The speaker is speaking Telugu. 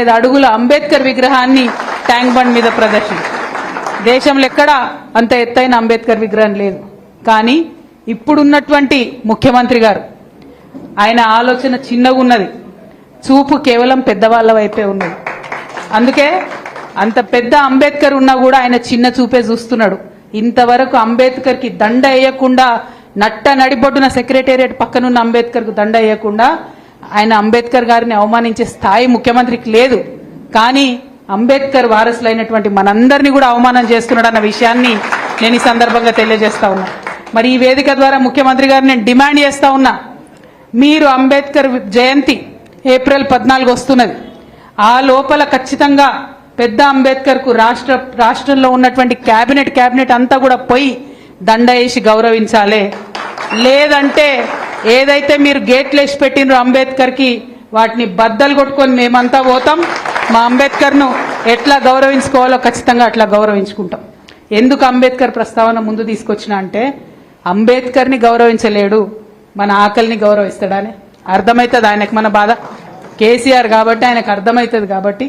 ఐదు అడుగుల అంబేద్కర్ విగ్రహాన్ని ట్యాంక్ బండ్ మీద ప్రదర్శన దేశంలో ఎక్కడ అంత ఎత్తైన అంబేద్కర్ విగ్రహం లేదు. కానీ ఇప్పుడున్నటువంటి ముఖ్యమంత్రి గారు ఆయన ఆలోచన చిన్నగా ఉన్నది చూపు కేవలం పెద్దవాళ్ళ వైపే ఉన్నది. అందుకే అంత పెద్ద అంబేద్కర్ ఉన్నా కూడా ఆయన చిన్న చూపే చూస్తున్నాడు. ఇంతవరకు అంబేద్కర్కి దండ వేయకుండా నట్ట నడిబొడ్డున సెక్రటేరియట్ పక్కనున్న అంబేద్కర్కు దండ వేయకుండా ఆయన అంబేద్కర్ గారిని అవమానించే స్థాయి ముఖ్యమంత్రికి లేదు. కానీ అంబేద్కర్ వారసులైనటువంటి మనందరినీ కూడా అవమానం చేస్తున్నాడు అన్న విషయాన్ని నేను ఈ సందర్భంగా తెలియజేస్తా ఉన్నా. మరి ఈ వేదిక ద్వారా ముఖ్యమంత్రి గారు నేను డిమాండ్ చేస్తా ఉన్నా. మీరు అంబేద్కర్ జయంతి ఏప్రిల్ పద్నాలుగు వస్తున్నది. ఆ లోపల ఖచ్చితంగా పెద్ద అంబేద్కర్కు రాష్ట్ర రాష్ట్రంలో ఉన్నటువంటి క్యాబినెట్ క్యాబినెట్ అంతా కూడా పోయి దండ వేసి గౌరవించాలి. లేదంటే ఏదైతే మీరు గేట్లు వేసి పెట్టినరో అంబేద్కర్కి వాటిని బద్దలు కొట్టుకొని మేమంతా పోతాం. మా అంబేద్కర్ను ఎట్లా గౌరవించుకోవాలో ఖచ్చితంగా అట్లా గౌరవించుకుంటాం. ఎందుకు అంబేద్కర్ ప్రస్తావన ముందు తీసుకొచ్చిన అంటే అంబేద్కర్ని గౌరవించలేడు మన ఆకలిని గౌరవిస్తాడని అర్థమవుతుంది ఆయనకు మన బాధ? కేసీఆర్ కాబట్టి ఆయనకు అర్థమవుతుంది కాబట్టి